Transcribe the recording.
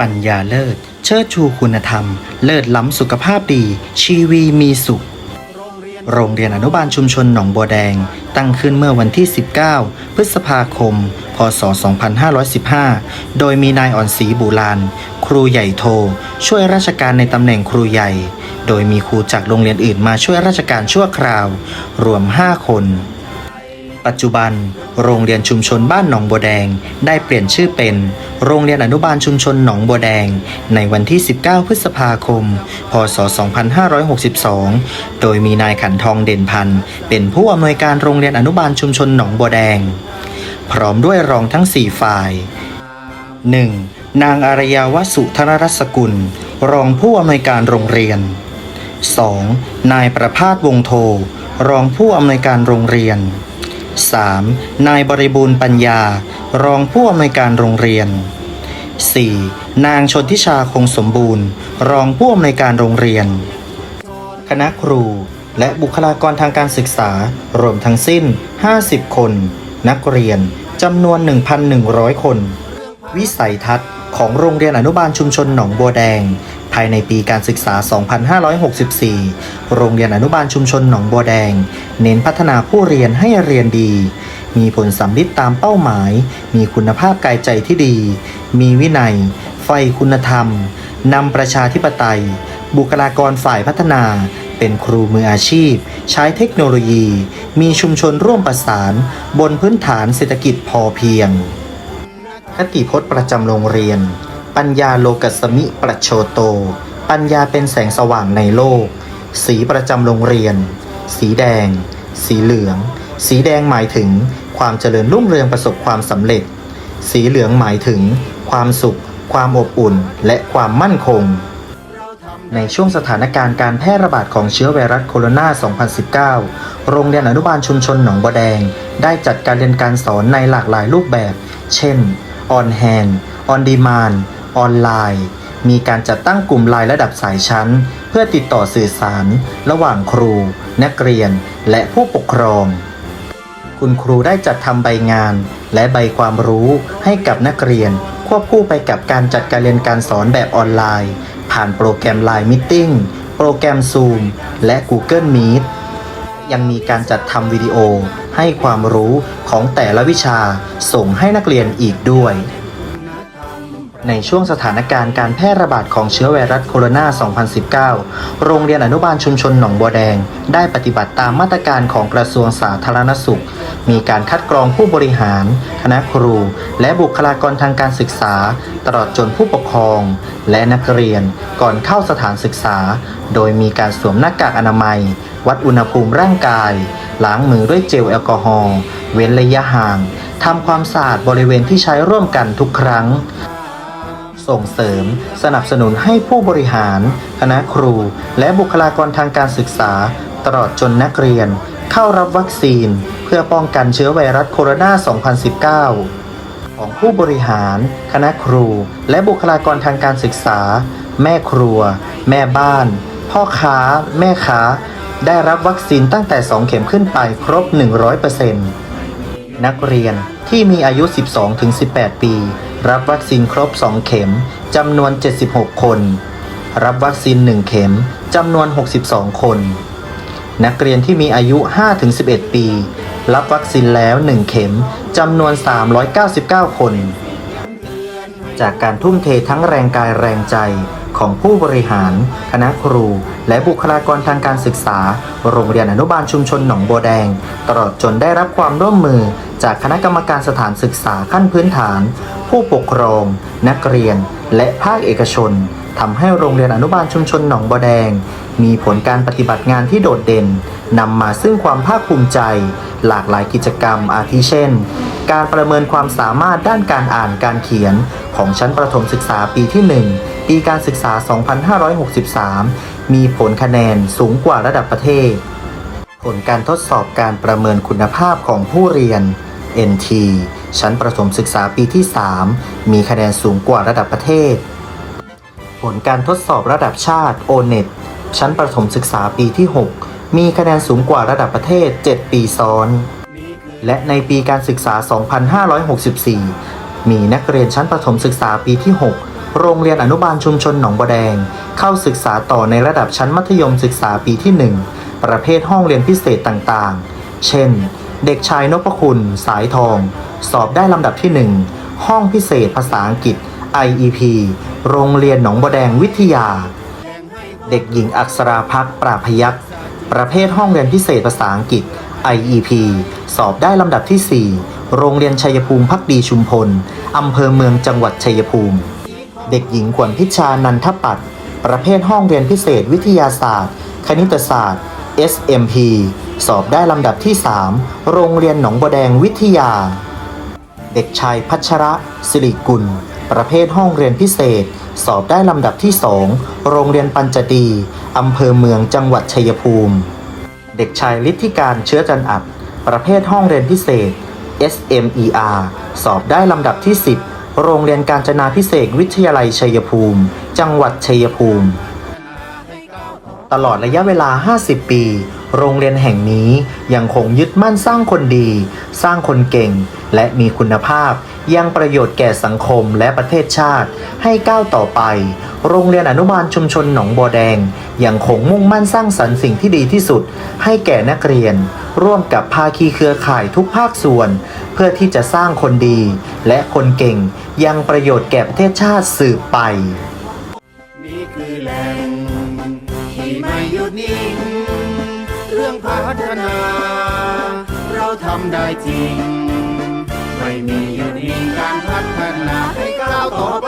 ปัญญาเลิศ เชิดชูคุณธรรม เลิศล้ำสุขภาพดี ชีวีมีสุข โรงเรียนอนุบาลชุมชนหนองบัวแดง ตั้งขึ้นเมื่อวันที่ 19 พฤษภาคม พศ 2515 โดยมีนายอ่อนศรีบุลาน ครูใหญ่โท ช่วยราชการในตำแหน่งครูใหญ่ โดยมีครูจากโรงเรียนอื่นมาช่วยราชการชั่วคราว รวม 5 คน ปัจจุบัน โรงเรียนชุมชนบ้านหนองบัวแดง ได้เปลี่ยนชื่อเป็น โรงเรียนอนุบาลชุมชนหนองบัวแดง ในวันที่ 19 พฤษภาคม พศ 2562 โดยมีนายขันทองเด่นพันธ์เป็นผู้อำนวยการโรงเรียนอนุบาลชุมชนหนองบัวแดง พร้อมด้วยรองทั้ง 4 ฝ่าย 1. นางอารยาวสุธนรัศกุล รองผู้อำนวยการโรงเรียน 2. นายประพาสวงโท รองผู้อำนวยการโรงเรียน 3. นายบริบูรณ์ปัญญา รองผู้อำนวยการโรงเรียน 4. นางชนทิชาคงสมบูรณ์ รองผู้อำนวยการโรงเรียน คณะครู และบุคลากรทางการศึกษา รวมทั้งสิ้น 50 คน นักเรียนจำนวน 1,100 คน วิสัยทัศน์ของโรงเรียนอนุบาลชุมชนหนองบัวแดงายในปีการศึกษา 2564 โรงเรียนอนุบาลชุมชนหนองบัวแดง เน้นพัฒนาผู้เรียนให้เรียนดี มีผลสำลิดตามเป้าหมาย มีคุณภาพกายใจที่ดี มีวินัย ไฟคุณธรรม นำประชาธิปไตย บุคลากรฝ่ายพัฒนาเป็นครูมืออาชีพ ใช้เทคโนโลยี มีชุมชนร่วมประสาน บนพื้นฐานเศรษฐกิจพอเพียงคติพจน์ประจำโรงเรียน ปัญญาโลกัสมิประโชโต ปัญญาเป็นแสงสว่างในโลก สีประจำโรงเรียน สีแดง สีเหลือง สีแดงหมายถึงความเจริญรุ่งเรืองประสบความสำเร็จ สีเหลืองหมายถึง ความสุข ความอบอุ่น และความมั่นคง ในช่วงสถานการณ์การแพร่ระบาดของเชื้อไวรัสโคโรนา 2019 โรงเรียนอนุบาลชุมชนหนองบัวแดง ได้จัดการเรียนการสอนในหลากหลายรูปแบบ เช่น ออนแฮนออนดีมาน ออนไลน์ มีการจัดตั้งกลุ่มไลน์ระดับสายชั้น เพื่อติดต่อสื่อสาร ระหว่างครู นักเรียน และผู้ปกครอง คุณครูได้จัดทำใบงาน และใบความรู้ให้กับนักเรียน ควบคู่ไปกับการจัดการเรียนการสอนแบบออนไลน์ ผ่านโปรแกรม Line Meeting โปรแกรม Zoom และ Google Meet ยังมีการจัดทำวิดีโอให้ความรู้ของแต่ละวิชาส่งให้นักเรียนอีกด้วย ในช่วงสถานการณ์การแพร่ระบาดของเชื้อไวรัสโคโรนา 2019 โรงเรียนอนุบาลชุมชนหนองบัวแดง ได้ปฏิบัติตามมาตรการของกระทรวงสาธารณสุข มีการคัดกรองผู้บริหาร คณะครู และบุคลากรทางการศึกษา ตลอดจนผู้ปกครอง และนักเรียนก่อนเข้าสถานศึกษา โดยมีการสวมหน้ากากอนามัย วัดอุณหภูมิร่างกาย ล้างมือด้วยเจลแอลกอฮอล์เว้นระยะห่างทำความสะอาดบริเวณที่ใช้ร่วมกันทุกครั้ง ส่งเสริม สนับสนุนให้ผู้บริหาร คณะครู และบุคลากรทางการศึกษา ตลอดจนนักเรียน เข้ารับวัคซีน เพื่อป้องกันเชื้อไวรัสโคโรนา 2019 ของผู้บริหาร คณะครู และบุคลากรทางการศึกษา แม่ครัว แม่บ้าน พ่อค้า แม่ค้า ได้รับวัคซีนตั้งแต่ 2 เข็มขึ้นไปครบ 100% นักเรียนที่มีอายุ 12-18 ปี รับวัคซีนครบ 2 เข็มจำนวน 76 คน รับวัคซีน 1 เข็มจำนวน 62 คน นักเรียนที่มีอายุ 5-11 ปี รับวัคซีนแล้ว 1 เข็มจำนวน 399 คน จากการทุ่มเททั้งแรงกายแรงใจ ของผู้บริหาร คณะครู และบุคลากรทางการศึกษา โรงเรียนอนุบาลชุมชนหนองบัวแดง ตลอดจนได้รับความร่วมมือ จากคณะกรรมการสถานศึกษาขั้นพื้นฐาน ผู้ปกครอง นักเรียน และภาคเอกชนทำให้โรงเรียนอนุบาลชุมชนหนองบัวแดง มีผลการปฏิบัติงานที่โดดเด่นนำมาซึ่งความภาคภูมิใจ หลากหลายกิจกรรมอาทิเช่น การประเมินความสามารถด้านการอ่านการเขียนของชั้นประถมศึกษาปีที่ 1 ปีการศึกษา 2563 มีผลคะแนนสูงกว่าระดับประเทศ ผลการทดสอบการประเมินคุณภาพของผู้เรียน NT ชั้นประถมศึกษาปีที่ 3 มีคะแนนสูงกว่าระดับประเทศ ผลการทดสอบระดับชาติ O-NET ชั้นประถมศึกษาปีที่ 6 มีคะแนนสูงกว่าระดับประเทศ 7 ปีซ้อน และในปีการศึกษา 2564 มีนักเรียนชั้นประถมศึกษาปีที่ 6 โรงเรียนอนุบาลชุมชนหนองบัวแดง เข้าศึกษาต่อในระดับชั้นมัธยมศึกษาปีที่ 1 ประเภทห้องเรียนพิเศษต่างๆ เช่น เด็กชายนพคุณ สายทอง สอบได้ลำดับที่ 1 ห้องพิเศษภาษาอังกฤษ IEP โรงเรียนหนองบัวแดงวิทยา เด็กหญิงอักษราพักปราพยักษ์ประเภทห้องเรียนพิเศษภาษาอังกฤษ IEP สอบได้ลำดับที่ 4 โรงเรียนชัยภูมิพักดีชุมพล อำเภอเมืองจังหวัดชัยภูมิ เด็กหญิงขวัญพิชานันทปัตย์ประเภทห้องเรียนพิเศษวิทยาศาสตร์ คณิตศาสตร์ SMP สอบได้ลำดับที่ 3 โรงเรียนหนองบัวแดงวิทยา เด็กชายพัชระสิริกุล ประเภทห้องเรียนพิเศษ สอบได้ลำดับที่ 2 โรงเรียนปัญจดีอำเภอเมืองจังหวัดชัยภูมิ เด็กชายฤทธิการเชื้อจันอัดประเภทห้องเรียนพิเศษ SMER สอบได้ลำดับที่ 10 โรงเรียนการจนาพิเศษวิทยาลัยชัยภูมิ จังหวัดชัยภูมิ ตลอดระยะเวลา 50 ปี โรงเรียนแห่งนี้ยังคงยึดมั่นสร้างคนดี สร้างคนเก่ง และมีคุณภาพ ยังประโยชน์แก่สังคมและประเทศชาติ ให้ก้าวต่อไป โรงเรียนอนุบาลชุมชนหนองบัวแดง ยังคงมุ่งมั่นสร้างสรรค์สิ่งที่ดีที่สุด ให้แก่นักเรียน ร่วมกับภาคีเครือข่ายทุกภาคส่วน เพื่อที่จะสร้างคนดี และคนเก่ง ยังประโยชน์แก่ประเทศชาติสืบไป พัฒนา เราทำได้จริง ไม่มีหยุดนิ่งการพัฒนาให้ก้าวต่อไป